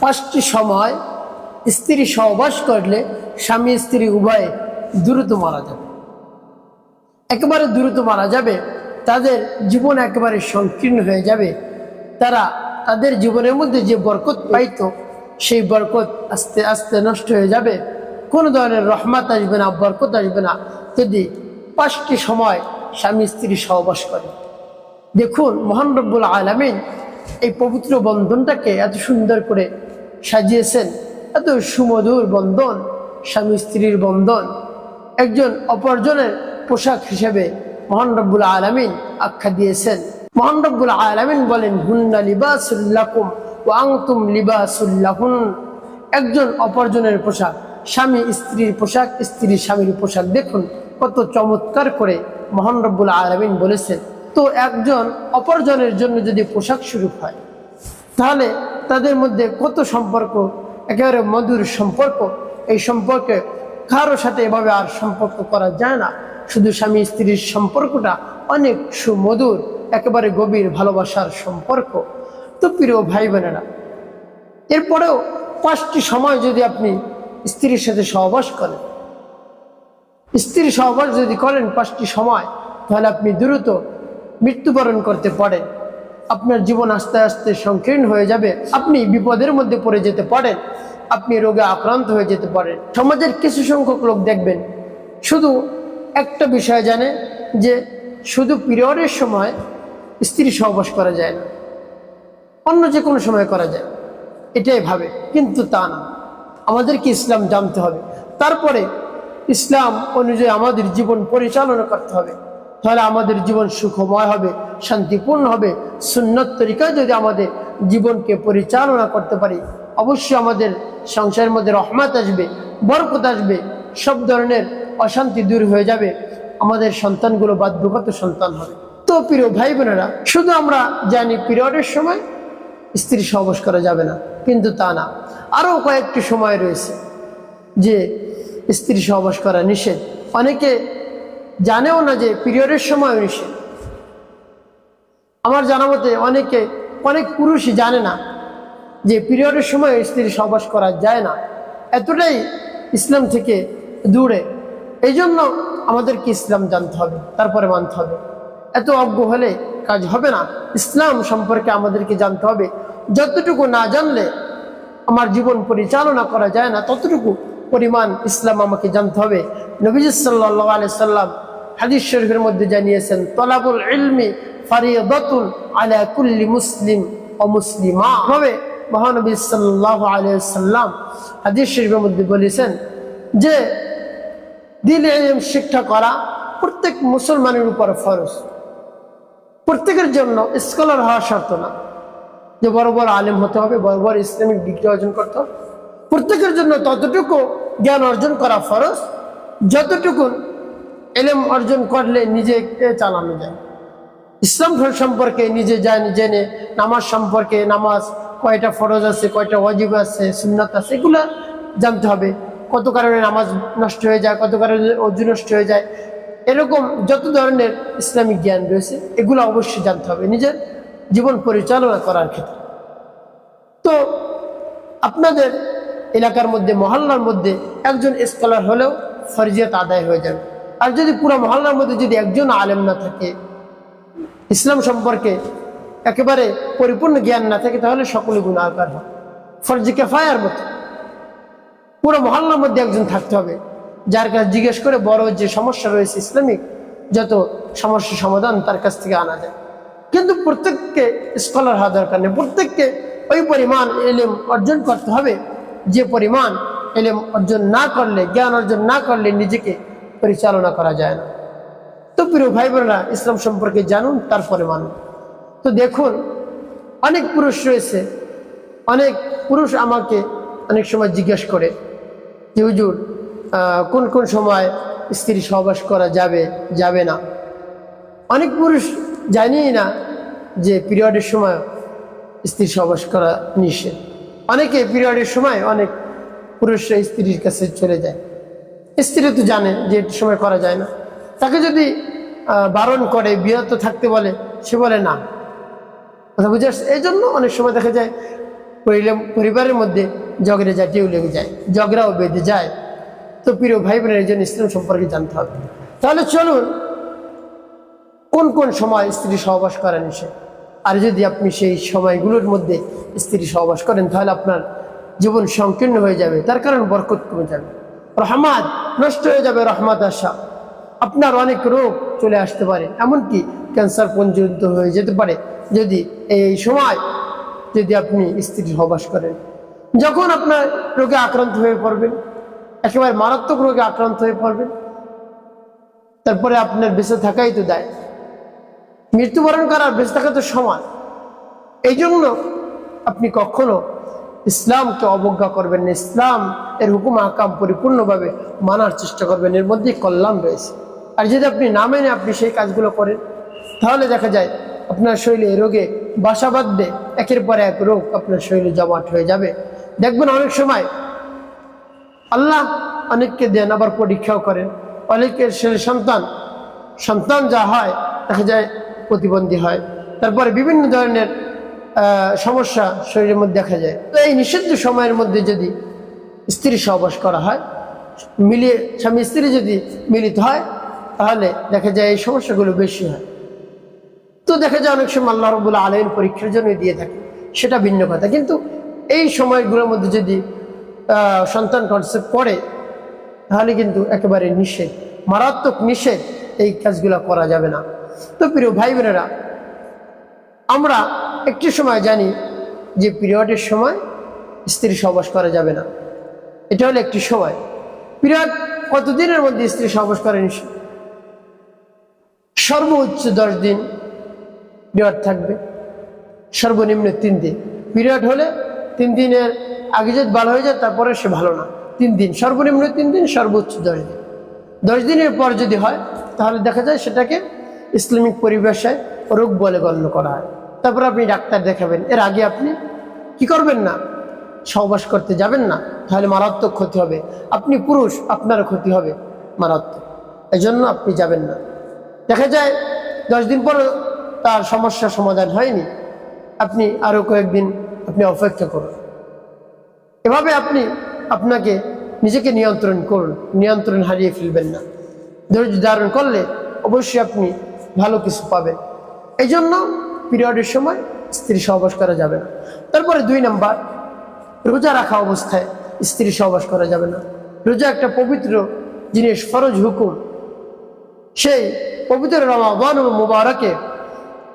পাঁচটি সময় স্ত্রী সহবাস করলে স্বামী স্ত্রী উভয়ে দ্রুত মারা যাবে। একেবারে দ্রুত মারা যাবে, তাদের জীবন একেবারে সংকীর্ণ হয়ে যাবে। তারা তাদের জীবনের মধ্যে যে বরকত পাইতো, সেই বরকত আস্তে আস্তে নষ্ট হয়ে যাবে। কোনো ধরনের রহমত আসবে না, বরকত আসবে না যদি পাঁচটি সময় স্বামী স্ত্রী সহবাস করে। দেখুন, মহান রব্বুল আলমিন এই পবিত্র বন্ধনটাকে এত সুন্দর করে সাজিয়েছেন। এত সুমধুর বন্ধন, স্বামী স্ত্রীর বন্ধন, একজন অপরজনের পোশাক হিসেবে মহান রব্বুল আলমিন আখ্যা দিয়েছেন। মহান রব্বুল আলমিন বলেন, হুন্না লিবাসুল্লাকুম ও আংতুম লিবাসুল্লাহুন একজন অপরজনের পোশাক, স্বামী স্ত্রীর পোশাক, স্ত্রী স্বামীর পোশাক। দেখুন, কত চমৎকার করে মহান রব্বুল আলমিন বলেছেন। তো একজন অপরজনের জন্য যদি পোশাক শুরু হয়, তাহলে তাদের মধ্যে কত সম্পর্ক? একেবারে মধুর সম্পর্ক। এই সম্পর্কে কারোর সাথে এভাবে আর সম্পর্ক করা যায় না। শুধু স্বামী স্ত্রীর সম্পর্কটা অনেক সুমধুর, একেবারে গভীর ভালোবাসার সম্পর্ক। তো প্রিয় ভাই বোনেরা এরপরেও পাঁচটি সময় যদি আপনি স্ত্রীর সাথে সহবাস করেন স্ত্রী সহবাস যদি করেন পাঁচটি সময়, তাহলে আপনি দ্রুত মৃত্যুবরণ করতে পারেন। আপনার জীবন আস্তে আস্তে সংকীর্ণ হয়ে যাবে। আপনি বিপদের মধ্যে পড়ে যেতে পারেন। আপনি রোগে আক্রান্ত হয়ে যেতে পারেন। সমাজের কিছু সংখ্যক লোক দেখবেন। শুধু একটা বিষয় জানে যে শুধু পিরিয়ডের সময় স্ত্রী সহবাস করা যায় না। অন্য যে কোনো সময় করা যায়। এটাই ভাবে। কিন্তু তা না। আমাদেরকে ইসলাম জানতে হবে। তারপরে ইসলাম অনুযায়ী আমাদের জীবন পরিচালনা করতে হবে। তাহলে আমাদের জীবন সুখময় হবে, শান্তিপূর্ণ হবে। সুন্নত তরিকায় যদি আমাদের জীবনকে পরিচালনা করতে পারি, অবশ্যই আমাদের সংসারের মধ্যে রহমত আসবে, বরকত আসবে, সব ধরনের অশান্তি দূর হয়ে যাবে, আমাদের সন্তানগুলো বাধ্যগত সন্তান হবে। তো প্রিয় ভাই বোনেরা, শুধু আমরা জানি পিরিয়ডের সময় স্ত্রী সহবাস করা যাবে না, কিন্তু তা না। আরও কয়েকটি সময় রয়েছে যে স্ত্রী সহবাস করা নিষেধ। অনেকে জানেও না যে পিরিয়ডের সময় নিষেধ আমার জানা মতে অনেকে, অনেক পুরুষই জানে না যে পিরিয়ডের সময় স্ত্রী সহবাস করা যায় না। এতটাই ইসলাম থেকে দূরে। এই জন্য আমাদেরকে ইসলাম জানতে হবে, তারপরে মানতে হবে। এত অজ্ঞ হলে কাজ হবে না। ইসলাম সম্পর্কে আমাদেরকে জানতে হবে। যতটুকু না জানলে আমার জীবন পরিচালনা করা যায় না, ততটুকু পরিমাণ ইসলাম আমাকে জানতে হবে। নবীজ সাল্লাহ আলি সাল্লাম হাদিস শরীফের মধ্যে জানিয়েছেন, তলাবুল ইলমি ফারিয়াদাতুন আলা কুল্লি মুসলিম ও মুসলিমা। ভাবে মহানবী সাল্লাহ আলিয়া সাল্লাম হাদিস শরীফের মধ্যে বলেছেন যে দিল ইলম শিক্ষা করা প্রত্যেক মুসলমানের উপর ফরজ। প্রত্যেকের জন্য স্কলার হওয়া শর্ত না। যে বড় বড় আলেম হতে হবে, বড় বড় ইসলামিক ডিগ্রি অর্জন করতে হবে। প্রত্যেকের জন্য ততটুকু জ্ঞান অর্জন করা ফরজ। যতটুকু এলেম অর্জন করলে নিজেকে চালানো যায়? ইসলাম সম্পর্কে নিজে জানি, জেনে নামাজ সম্পর্কে নামাজ, কয়টা ফরজ আছে, কয়টা ওয়াজিব আছে, সুন্নাত আছে, এগুলো জানতে হবে। কত কারণে নামাজ নষ্ট হয়ে যায়, কত কারণে অজু নষ্ট হয়ে যায়। এরকম যত ধরনের ইসলামিক জ্ঞান রয়েছে, এগুলো অবশ্যই জানতে হবে নিজের জীবন পরিচালনা করার ক্ষেত্রে। তো আপনাদের এলাকার মধ্যে, মহল্লার মধ্যে একজন স্কলার হলেও ফরজিয়াত আদায় হয়ে যাবে। আর যদি পুরো মহল্লার মধ্যে যদি একজন আলেম না থাকে, ইসলাম সম্পর্কে একেবারে পরিপূর্ণ জ্ঞান না থাকে, তাহলে সকলে গুণাকার হয় ফরজি কেফায়ার মতো। পুরো মহল্লার মধ্যে একজন থাকতে হবে, যার কাছে জিজ্ঞেস করে বড় যে সমস্যা রয়েছে ইসলামিক, যত সমস্যা সমাধান তার কাছ থেকে আনা যায়। কিন্তু প্রত্যেককে স্কলার হওয়া দরকার নেই। প্রত্যেককে ওই পরিমাণ এলেম অর্জন করতে হবে। যে পরিমাণ এলেম অর্জন না করলে, জ্ঞান অর্জন না করলে নিজেকে পরিচালনা করা যায় না। তো প্রিয় ভাই বোনেরা ইসলাম সম্পর্কে জানুন, তারপরে মানুন তো দেখুন, অনেক পুরুষ রয়েছে, অনেক পুরুষ আমাকে অনেক সময় জিজ্ঞেস করে যে, হুজুর কোন কোন সময় স্ত্রী সহবাস করা যাবে যাবে না? অনেক পুরুষ জানিই না যে, পিরিয়ডের সময় স্ত্রী সহবাস করা নিষেধ। অনেকে পিরিয়ডের সময় অনেক পুরুষরা স্ত্রীর কাছে চলে যায়। স্ত্রী তো জানে যে সময় করা যায় না। তাকে যদি বারণ করে বিরত থাকতে বলে, সে বলে না। কথা বুঝে আসছে? এই জন্য অনেক সময় দেখা যায় পরিবারের মধ্যে ঝগড়ে জাটিও লেগে যায়, ঝগড়াও বেঁধে যায়। তো প্রিয় ভাই বোনের জন্য ইসলাম সম্পর্কে জানতে হবে। তাহলে চলুন, কোন কোন সময় স্ত্রী সহবাস করা সে? আর যদি আপনি সেই সময়গুলোর মধ্যে স্ত্রী সহবাস করেন, তাহলে আপনার জীবন সংকীর্ণ হয়ে যাবে, তার কারণ বরকত কমে যাবে। রহমাত, নষ্ট হয়ে যাবে রহমাত আশা। আপনার অনেক রোগ চলে আসতে পারে, এমনকি ক্যান্সার পর্যন্ত হয়ে যেতে পারে। যদি এই সময় যদি আপনি স্ত্রী সহবাস করেন, যখন আপনার রোগে আক্রান্ত হয়ে পড়বেন, একেবারে মারাত্মক রোগে আক্রান্ত হয়ে পড়বেন, তারপরে আপনার বেঁচে থাকাই তো দেয়। মৃত্যুবরণ করার বেঁচে থাকা তো সমান। এই জন্য আপনি কখনো ইসলামকে অবজ্ঞা করবেন না। ইসলাম এর হুকুম আকাম পরিপূর্ণভাবে মানার চেষ্টা করবেন। এর মধ্যে কল্যাণ রয়েছে। আর যদি আপনি না মেনে আপনি সেই কাজগুলো করেন, তাহলে দেখা যায় আপনার শরীরে রোগে বাসা বাঁধবে একের পর এক রোগ আপনার শরীরে জমাট হয়ে যাবে। দেখবেন অনেক সময় আল্লাহ অনেককে দেন, আবার পরীক্ষাও করেন। অনেকের ছেলে সন্তান সন্তান যা হয়, দেখা যায় প্রতিবন্ধী হয়। তারপরে বিভিন্ন ধরনের সমস্যা শরীরের মধ্যে দেখা যায়। তো এই নিষিদ্ধ সময়ের মধ্যে যদি স্ত্রী সহবাস করা হয়, মিলিয়ে স্বামী স্ত্রী যদি মিলিত হয়, তাহলে দেখা যায় এই সমস্যাগুলো বেশি হয়। তো দেখা যায় অনেক সময় আল্লাহ রবুল্লা আলমীর পরীক্ষার জন্য দিয়ে থাকে, সেটা ভিন্ন কথা। কিন্তু এই সময়গুলোর মধ্যে যদি সন্তান কনসেপ্ট করে তাহলে কিন্তু একেবারে নিষেধ, মারাত্মক নিষেধ এই কাজগুলো করা যাবে না। তো প্রিয় ভাই বোনেরা আমরা একটি সময় জানি যে পিরিয়ডের সময় স্ত্রী সহবাস করা যাবে না। এটা হলো একটি সময়। পিরিয়ড কতদিনের মধ্যে স্ত্রী সহবাস করা নিষেধ সর্বোচ্চ দশ দিন পিরিয়ড থাকবে। সর্বনিম্ন তিন দিন। পিরিয়ড হলে তিন দিনের আগে যদি ভালো হয়ে যায়, তারপরে সে ভালো না। তিন দিন। সর্বনিম্ন তিন দিন, সর্বোচ্চ দশ দিন। দশ দিনের পর যদি হয়, তাহলে দেখা যায় সেটাকে ইসলামিক পরিবেশে রোগ বলে গণ্য করা হয়। তারপর আপনি ডাক্তার দেখাবেন। এর আগে আপনি কি করবেন না? সহবাস করতে যাবেন না, তাহলে মারাত্মক ক্ষতি হবে। আপনি পুরুষ আপনার ক্ষতি হবে মারাত্মক। এই জন্য আপনি যাবেন না। দেখা যায়, দশ দিন পর তার সমস্যার সমাধান হয়নি। আপনি আরও কয়েকদিন আপনি অপেক্ষা করুন। এভাবে আপনি আপনাকে নিজেকে নিয়ন্ত্রণ করুন, নিয়ন্ত্রণ হারিয়ে ফেলবেন না। ধৈর্য ধারণ করলে অবশ্যই আপনি ভালো কিছু পাবেন। এই জন্য পিরিয়ডের সময় স্ত্রী সহবাস করা যাবে না। তারপরে দুই নাম্বার, রোজা রাখা অবস্থায় স্ত্রী সহবাস করা যাবে না। রোজা একটা পবিত্র জিনিস, ফরজ হুকুম। সেই পবিত্র রমাবান ও মুবারকে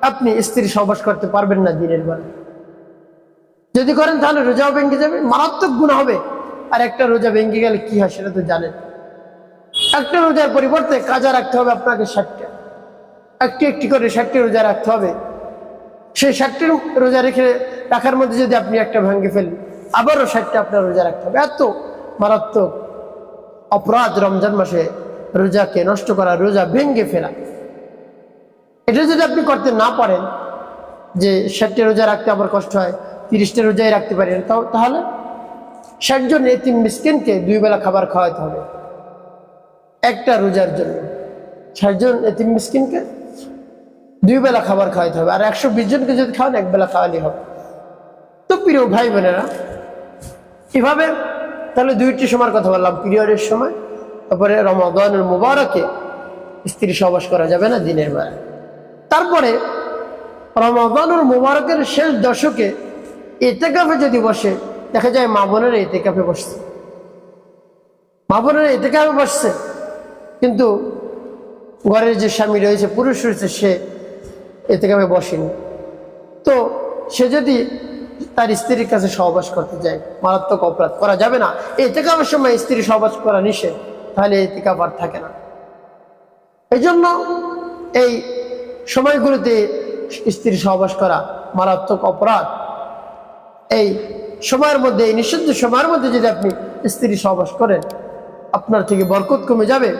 আপনি স্ত্রী সহবাস করতে পারবেন না দিনের বেলা। যদি করেন তাহলে রোজাও ভেঙে যাবে, মারাত্মক গুণ হবে। আর একটা রোজা ভেঙে গেলে কি হয় সেটা তো জানেন। একটা রোজার পরিবর্তে কাজা রাখতে হবে আপনাকে ষাটটা। একটি একটি করে ষাটটি রোজা রাখতে হবে। সেই ষাটটি রোজা রেখে রাখার মধ্যে যদি আপনি একটা ভাঙ্গে ফেলেন, আবারও ষাটটা আপনার রোজা রাখতে হবে। এত মারাত্মক অপরাধ রমজান মাসে রোজাকে নষ্ট করা, রোজা ভেঙ্গে ফেলা। এটা যদি আপনি করতে না পারেন, যে ষাটটি রোজা রাখতে আবার কষ্ট হয়, তিরিশটা রোজাই রাখতে পারেন তাহলে ষাটজন এতিম মিসকিনকে দুই বেলা খাবার খাওয়াতে হবে। একটা রোজার জন্য। ষাটজন এতিম মিসকিনকে দুই বেলা খাবার খাওয়াতে হবে। আর একশো বিশ জনকে যদি খাওয়ান, এক বেলা খাওয়ালেই হবে। তো প্রিয় ভাই বোনেরা, এভাবে তাহলে দুইটি সময়ের কথা বললাম, পিরিয়ডের সময়, তারপরে রমাদানুর মুবারকে স্ত্রী সবাস করা যাবে না দিনের বেলা। তারপরে রমাদানুর মুবারকের শেষ দশকে এতে এতেকাফে যদি বসে, দেখা যায় মা বোনেরা এতেকাফে বসছে। মা বোনেরা এতেকাফে বসছে, কিন্তু ঘরের যে স্বামী রয়েছে, পুরুষ রয়েছে, সে এতেকাফে বসিনি। তো সে যদি তার স্ত্রীর কাছে সহবাস করতে যায়, মারাত্মক অপরাধ করা যাবে না এতেকাফের সময় স্ত্রী সহবাস করা নিষেধ, তাহলে এতেকাফ আর থাকে না। এই জন্য এই সময়গুলোতে স্ত্রী সহবাস করা মারাত্মক অপরাধ। এই সময়ের মধ্যে, এই নিষিদ্ধ সময়ের মধ্যে যদি আপনি স্ত্রী সহবাস করেন, আপনার থেকে বরকত কমে যাবে,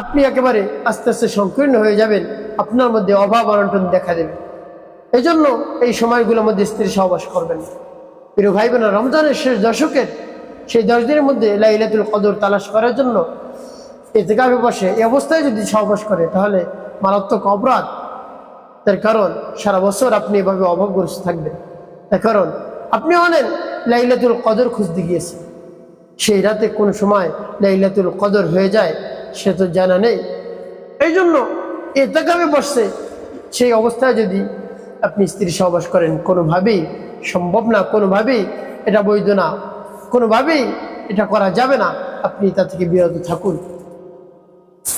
আপনি একেবারে আস্তে আস্তে সংকীর্ণ হয়ে যাবেন। আপনার মধ্যে অভাব অনটন দেখা দেবে। এই জন্য এই সময়গুলোর মধ্যে স্ত্রী সহবাস করবেন। প্রিয় ভাই বোনা রমজানের শেষ দশকের সেই দশ দিনের মধ্যে লাইলাতুল কদর তালাশ করার জন্য এতেকাফে বসে এই অবস্থায় যদি সহবাস করে, তাহলে মারাত্মক অপরাধ। তার কারণ, সারা বছর আপনি এভাবে অভাবগ্রস্ত থাকবেন। তার কারণ, আপনি অনেক লাইলাতুল কদর খুঁজতে গিয়েছেন। সেই রাতে কোন সময় লাইলাতুল কদর হয়ে যায়, সে তো জানা নেই। এই জন্য এতাকাবে বসছে। সেই অবস্থায় যদি আপনি স্ত্রী সহবাস করেন, কোনোভাবেই সম্ভব না, কোনোভাবেই এটা বৈধ না, কোনোভাবেই এটা করা যাবে না, আপনি তা থেকে বিরত থাকুন।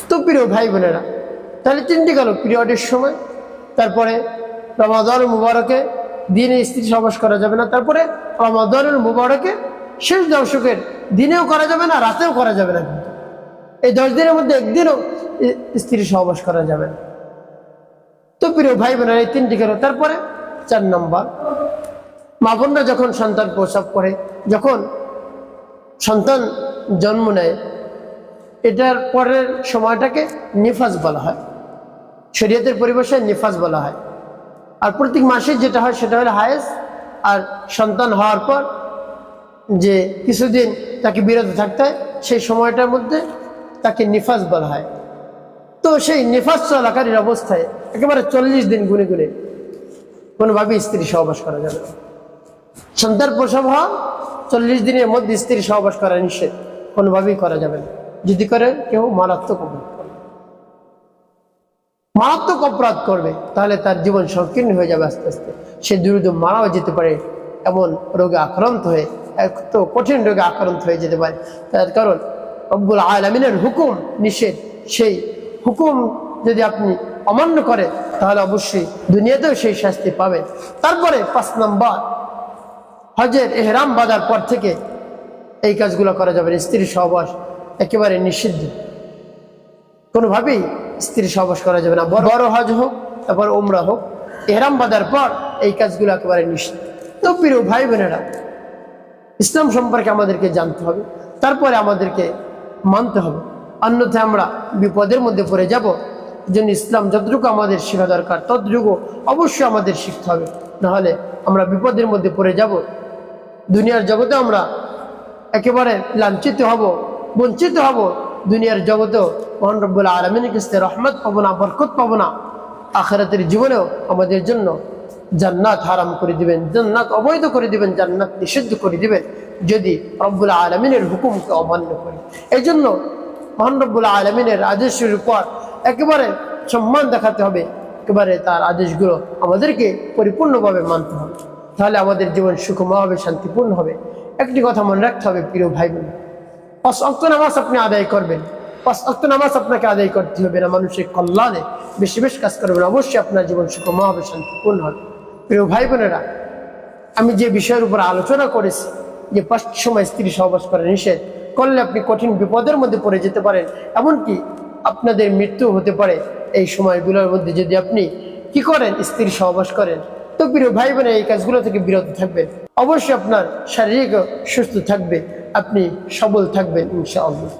তো প্রিয় ভাই বোনেরা, তাহলে তিনটি গেল পিরিয়ডের সময়। তারপরে রমাদান মুবারকে দিনে স্ত্রী সহবাস করা যাবে না, তারপরে রমাদানের মুবারকে শেষ দর্শকের দিনেও করা যাবে না, রাতেও করা যাবে না। এই দশ দিনের মধ্যে একদিনও স্ত্রী সহবাস করা যাবে তো প্রিয় ভাই বোনেরা এই তিনটি গেল তারপরে চার নম্বর, মা বোনরা যখন সন্তান প্রসব করে, যখন সন্তান জন্ম নেয়, এটার পরের সময়টাকে নিফাজ বলা হয়। শরীয়তের পরিবেশে নিফাজ বলা হয়। আর প্রত্যেক মাসে যেটা হয়, সেটা হলো হায়েস। আর সন্তান হওয়ার পর যে কিছুদিন তাকে বিরত থাকতে হয়, সেই সময়টার মধ্যে তাকে নিফাজ বলা হয়। তো সেই নিফাজ চলাকারীর অবস্থায় একেবারে চল্লিশ দিন গুনে গুনে কোনোভাবেই স্ত্রী সহবাস করা যাবে না। সন্তান প্রসব হওয়া, চল্লিশ দিনের মধ্যে স্ত্রী সহবাস করা নিষেধ, কোনোভাবেই করা যাবে না। যদি করে, কেউ মারাত্মক অপরাধ করবে। মারাত্মক অপরাধ করবে, তাহলে তার জীবন সংকীর্ণ হয়ে যাবে আস্তে আস্তে। সে দ্রুত মারাও যেতে পারে, এমন রোগে আক্রান্ত হয়ে এক তো কঠিন রোগে আক্রান্ত হয়ে যেতে পারে। তার কারণ, রব্বুল আলমিনের হুকুম নিষেধ, সেই হুকুম যদি আপনি অমান্য করেন তাহলে অবশ্যই দুনিয়াতেও সেই শাস্তি পাবেন। তারপরে পাঁচ নম্বর, হজের এহরাম বাজার পর থেকে এই কাজগুলো করা যাবে না। স্ত্রী সহবাস একেবারে নিষিদ্ধ। কোনোভাবেই স্ত্রী সহবাস করা যাবে না। বড় হজ হোক, তারপর ওমরা হোক, এহরাম বাঁধার পর এই কাজগুলো একেবারে নিষিদ্ধ। তো প্রিয় ভাই বোনেরা, ইসলাম সম্পর্কে আমাদেরকে জানতে হবে, তারপরে আমাদেরকে মানতে হবে। অন্যথায় আমরা বিপদের মধ্যে পড়ে যাব। জন্য ইসলাম যতটুকু আমাদের শেখা দরকার, ততটুকু অবশ্যই আমাদের শিখতে হবে। নাহলে আমরা বিপদের মধ্যে পড়ে যাব। দুনিয়ার জগতে আমরা একেবারে লাঞ্ছিত হব, বঞ্চিত হব। দুনিয়ার জগতেও মহান আলমিনের কাছে রহমত পাবো না, বরকত পাবো না। আখেরাতের জীবনেও আমাদের জন্য জান্নাত হারাম করে দিবেন, জান্নাত অবৈধ করে দিবেন, জান্নাত নিষিদ্ধ করে দিবেন। যদি রব্বুল আলমিনের হুকুমকে অমান্য করি এই জন্য মহান রব্বুল আলমিনের আদেশের উপর একেবারে সম্মান দেখাতে হবে। একেবারে তার আদেশগুলো আমাদেরকে পরিপূর্ণভাবে মানতে হবে। তাহলে আমাদের জীবন সুখময় হবে, শান্তিপূর্ণ হবে। একটি কথা মনে রাখতে হবে, প্রিয় ভাই বোন পাঁচ অক্ত নামাজ আপনি আদায় করবেন। পাঁচ অক্ত নামাজ আপনাকে আদায় করতে হবে না, মানুষের কল্যাণে। বেশি বেশ কাজ করবেন, অবশ্যই আপনার জীবন সুখময় হবে, শান্তিপূর্ণ হবে। প্রিয় ভাই বোনেরা আমি যে বিষয়ের উপর আলোচনা করেছি, যে পাঁচ সময় স্ত্রী সহবাস করে নিষেধ করলে আপনি কঠিন বিপদের মধ্যে পড়ে যেতে পারেন। এমনকি আপনাদের মৃত্যু হতে পারে এই সময়গুলোর মধ্যে যদি আপনি কি করেন? স্ত্রী সহবাস করেন। তো প্রিয় ভাই বোনের এই কাজগুলো থেকে বিরত থাকবেন। অবশ্যই আপনার শারীরিক সুস্থ থাকবে। আপনি সবল থাকবেন, ইনশাআল্লাহ।